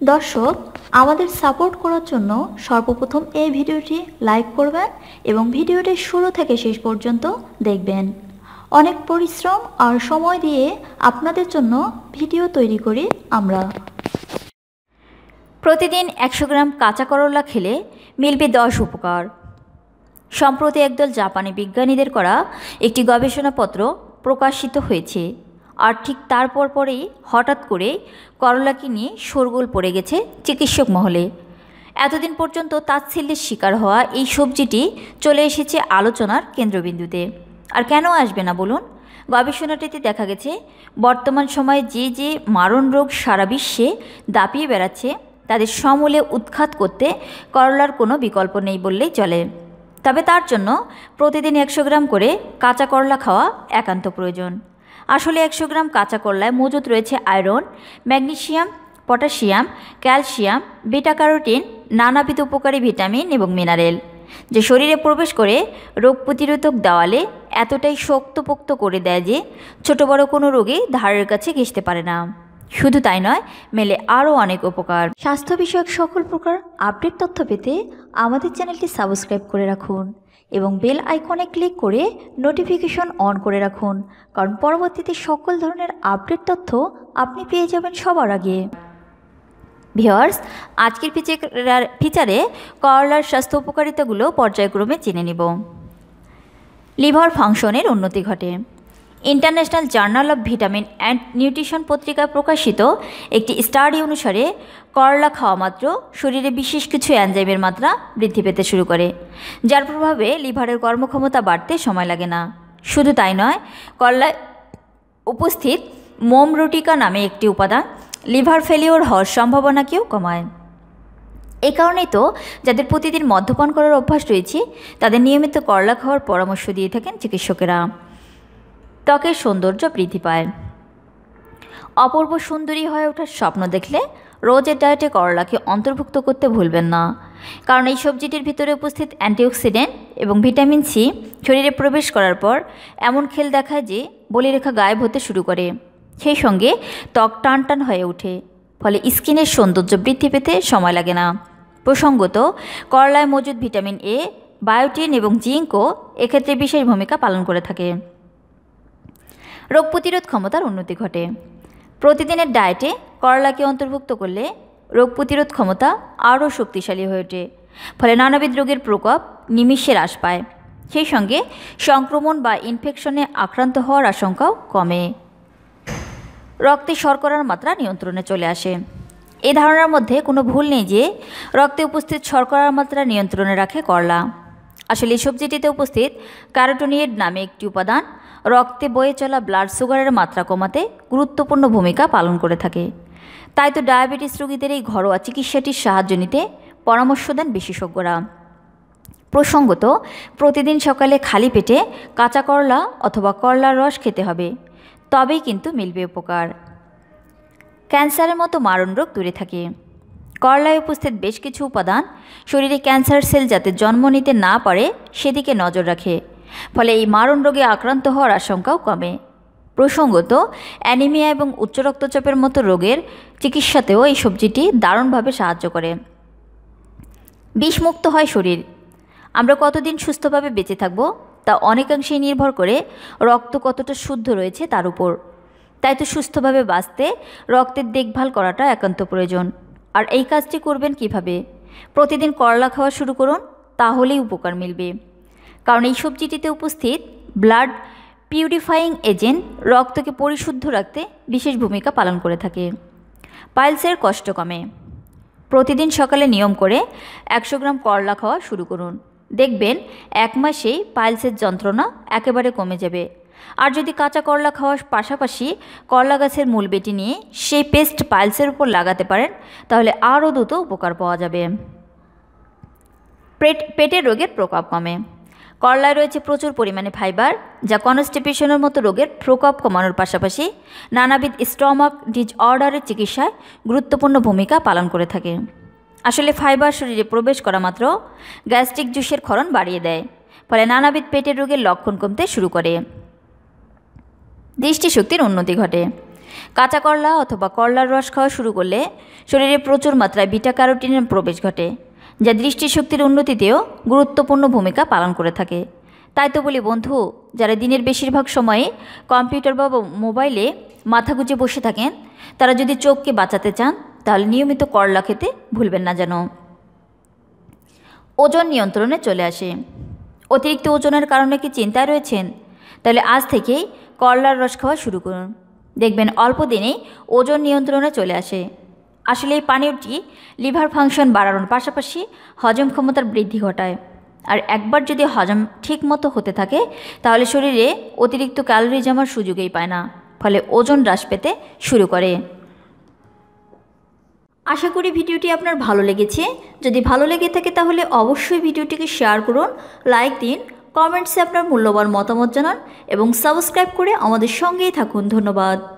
দর্শক, আমাদের সাপোর্ট করার জন্য সর্বপ্রথম এই ভিডিওটি লাইক করবেন এবং ভিডিওটি শুরু থেকে শেষ পর্যন্ত দেখবেন। অনেক পরিশ্রম আর সময় দিয়ে আপনাদের জন্য ভিডিও তৈরি করি আমরা। প্রতিদিন একশো গ্রাম কাঁচা করলা খেলে মিলবে দশ উপকার। সম্প্রতি একদল জাপানি বিজ্ঞানীদের করা একটি গবেষণাপত্র প্রকাশিত হয়েছে। আর ঠিক তারপর পরেই হঠাৎ করে করলাকে নিয়ে শোরগোল পড়ে গেছে চিকিৎসক মহলে। এতদিন পর্যন্ত তাচ্ছিল্যের শিকার হওয়া এই সবজিটি চলে এসেছে আলোচনার কেন্দ্রবিন্দুতে। আর কেন আসবে না বলুন? গবেষণাটিতে দেখা গেছে, বর্তমান সময়ে যে যে মারণ রোগ সারা বিশ্বে দাপিয়ে বেড়াচ্ছে, তাদের সমূলে উৎখাত করতে করলার কোনো বিকল্প নেই বললেই চলে। তবে তার জন্য প্রতিদিন একশো গ্রাম করে কাঁচা করলা খাওয়া একান্ত প্রয়োজন। আসলে একশো গ্রাম কাঁচা করলায় মজুত রয়েছে iron magnesium potassium, calcium beta carotene নানাবিধ উপকারী ভিটামিন এবং মিনারেল। যে শরীরে প্রবেশ করে রোগ প্রতিরোধক দেওয়ালে এতটাই শক্তপোক্ত করে দেয় যে ছোট বড় কোনো রোগী ধারের কাছে ঘেঁষতে পারে না। শুধু তাই নয়, মেলে আরও অনেক উপকার। স্বাস্থ্য বিষয়ক সকল প্রকার আপডেট তথ্য পেতে আমাদের চ্যানেলটি সাবস্ক্রাইব করে রাখুন এবং বেল আইকনে ক্লিক করে নোটিফিকেশন অন করে রাখুন, কারণ পরবর্তীতে সকল ধরনের আপডেট তথ্য আপনি পেয়ে যাবেন সবার আগে। ভিওয়ার্স আজকের ফিচার ফিচারে করলার স্বাস্থ্য উপকারিতাগুলো পর্যায়ক্রমে জেনে নিব। লিভার ফাংশনের উন্নতি ঘটে। International Journal of Vitamin and Nutrition পত্রিকায় প্রকাশিত একটি স্টাডি অনুসারে করলা খাওয়া মাত্র শরীরে বিশেষ কিছু অ্যানজাইমের মাত্রা বৃদ্ধি পেতে শুরু করে, যার প্রভাবে লিভারের কর্মক্ষমতা বাড়তে সময় লাগে না। শুধু তাই নয়, করলায় উপস্থিত মোম রুটিকা নামে একটি উপাদান লিভার ফেলিওর হওয়ার সম্ভাবনাকেও কমায়। এ কারণেই তো যাদের প্রতিদিন মদ্যপান করার অভ্যাস রয়েছে, তাদের নিয়মিত করলা খাওয়ার পরামর্শ দিয়ে থাকেন চিকিৎসকেরা। ত্বকের সৌন্দর্য বৃদ্ধি পায়। অপূর্ব সুন্দরী হয়ে ওঠার স্বপ্ন দেখলে রোজের ডায়েটে করলাকে অন্তর্ভুক্ত করতে ভুলবেন না। কারণ এই সবজিটির ভিতরে উপস্থিত অ্যান্টিঅক্সিডেন্ট এবং ভিটামিন সি শরীরে প্রবেশ করার পর এমন খেল দেখায় যে বলিরেখা গায়েব হতে শুরু করে। সেই সঙ্গে ত্বক টান টান হয়ে ওঠে, ফলে স্কিনের সৌন্দর্য বৃদ্ধি পেতে সময় লাগে না। প্রসঙ্গত, করলায় মজুদ ভিটামিন এ, বায়োটিন এবং জিঙ্কও এক্ষেত্রে বিশেষ ভূমিকা পালন করে থাকে। রোগ প্রতিরোধ ক্ষমতার উন্নতি ঘটে। প্রতিদিনের ডায়েটে করলাকে অন্তর্ভুক্ত করলে রোগ প্রতিরোধ ক্ষমতা আরও শক্তিশালী হয়ে ওঠে, ফলে নানাবিধ রোগের প্রকোপ নিমিষে হ্রাস পায়। সেই সঙ্গে সংক্রমণ বা ইনফেকশনে আক্রান্ত হওয়ার আশঙ্কাও কমে। রক্তে শর্করার মাত্রা নিয়ন্ত্রণে চলে আসে। এ ধারণার মধ্যে কোনো ভুল নেই যে রক্তে উপস্থিত শর্করার মাত্রা নিয়ন্ত্রণে রাখে করলা। আসলে সবজিটিতে উপস্থিত ক্যারোটোনিয়েড নামে একটি উপাদান রক্তে বয়ে চলা ব্লাড সুগারের মাত্রা কমাতে গুরুত্বপূর্ণ ভূমিকা পালন করে থাকে। তাই তো ডায়াবেটিস রোগীদের এই ঘরোয়া চিকিৎসাটির সাহায্য নিতে পরামর্শ দেন বিশেষজ্ঞরা। প্রসঙ্গত, প্রতিদিন সকালে খালি পেটে কাঁচা করলা অথবা করলার রস খেতে হবে। তবেই কিন্তু মিলবে উপকার। ক্যান্সারের মতো মারণ রোগ দূরে থাকে। করলায় উপস্থিত বেশ কিছু উপাদান শরীরে ক্যান্সার সেল যাতে জন্ম নিতে না পারে, সেদিকে নজর রাখে। ফলে এই মারণ রোগে আক্রান্ত হওয়ার আশঙ্কাও কমে। প্রসঙ্গত, অ্যানিমিয়া এবং উচ্চ রক্তচাপের মতো রোগের চিকিৎসাতেও এই সবজিটি দারুণভাবে সাহায্য করে। বিষমুক্ত হয় শরীর। আমরা কতদিন সুস্থভাবে বেঁচে থাকব, তা অনেকাংশেই নির্ভর করে রক্ত কতটা শুদ্ধ রয়েছে তার উপর। তাই তো সুস্থভাবে বাঁচতে রক্তের দেখভাল করাটা একান্ত প্রয়োজন। আর এই কাজটি করবেন কীভাবে? প্রতিদিন করলা খাওয়া শুরু করুন, তাহলেই উপকার মিলবে। কারণ এই সবজিটিতে উপস্থিত ব্লাড পিউরিফাইং এজেন্ট রক্তকে পরিশুদ্ধ রাখতে বিশেষ ভূমিকা পালন করে থাকে। পাইলসের কষ্ট কমে। প্রতিদিন সকালে নিয়ম করে একশো গ্রাম করলা খাওয়া শুরু করুন। দেখবেন এক মাসেই পাইলসের যন্ত্রণা একেবারে কমে যাবে। আর যদি কাঁচা করলা খাওয়ার পাশাপাশি করলা গাছের মূল বেটি নিয়ে সেই পেস্ট পাইলসের উপর লাগাতে পারেন, তাহলে আরও দ্রুত উপকার পাওয়া যাবে। পেট, পেটের রোগের প্রকোপ কমে। করলায় রয়েছে প্রচুর পরিমাণে ফাইবার, যা কনস্টিপেশনের মতো রোগের প্রকোপ কমানোর পাশাপাশি নানাবিধ স্টমাক ডিজঅর্ডারের চিকিৎসায় গুরুত্বপূর্ণ ভূমিকা পালন করে থাকে। আসলে ফাইবার শরীরে প্রবেশ করা মাত্র গ্যাস্ট্রিক জুসের ক্ষরণ বাড়িয়ে দেয়, ফলে নানাবিধ পেটের রোগের লক্ষণ কমতে শুরু করে। দৃষ্টিশক্তির উন্নতি ঘটে। কাঁচা করলা অথবা করলার রস খাওয়া শুরু করলে শরীরে প্রচুর মাত্রায় বিটা ক্যারোটিনের প্রবেশ ঘটে। যা দৃষ্টিশক্তির উন্নতিতেও গুরুত্বপূর্ণ ভূমিকা পালন করে থাকে। তাই তো বলি, বন্ধু, যারা দিনের বেশিরভাগ সময়ে কম্পিউটার বা মোবাইলে মাথা গুজে বসে থাকেন, তারা যদি চোখকে বাঁচাতে চান, তাহলে নিয়মিত করলা খেতে ভুলবেন না যেন। ওজন নিয়ন্ত্রণে চলে আসে। অতিরিক্ত ওজনের কারণে কি চিন্তায় রয়েছেন? তাহলে আজ থেকেই করলার রস খাওয়া শুরু করুন। দেখবেন অল্প দিনেই ওজন নিয়ন্ত্রণে চলে আসে। আসলে এই পানীয়টি লিভার ফাংশন বাড়ানোর পাশাপাশি হজম ক্ষমতার বৃদ্ধি ঘটায়। আর একবার যদি হজম ঠিক মতো হতে থাকে, তাহলে শরীরে অতিরিক্ত ক্যালোরি জমার সুযোগই পায় না, ফলে ওজন হ্রাস পেতে শুরু করে। আশা করি ভিডিওটি আপনার ভালো লেগেছে। যদি ভালো লেগে থাকে, তাহলে অবশ্যই ভিডিওটিকে শেয়ার করুন, লাইক দিন, কমেন্টসে আপনার মূল্যবান মতামত জানান এবং সাবস্ক্রাইব করে আমাদের সঙ্গেই থাকুন। ধন্যবাদ।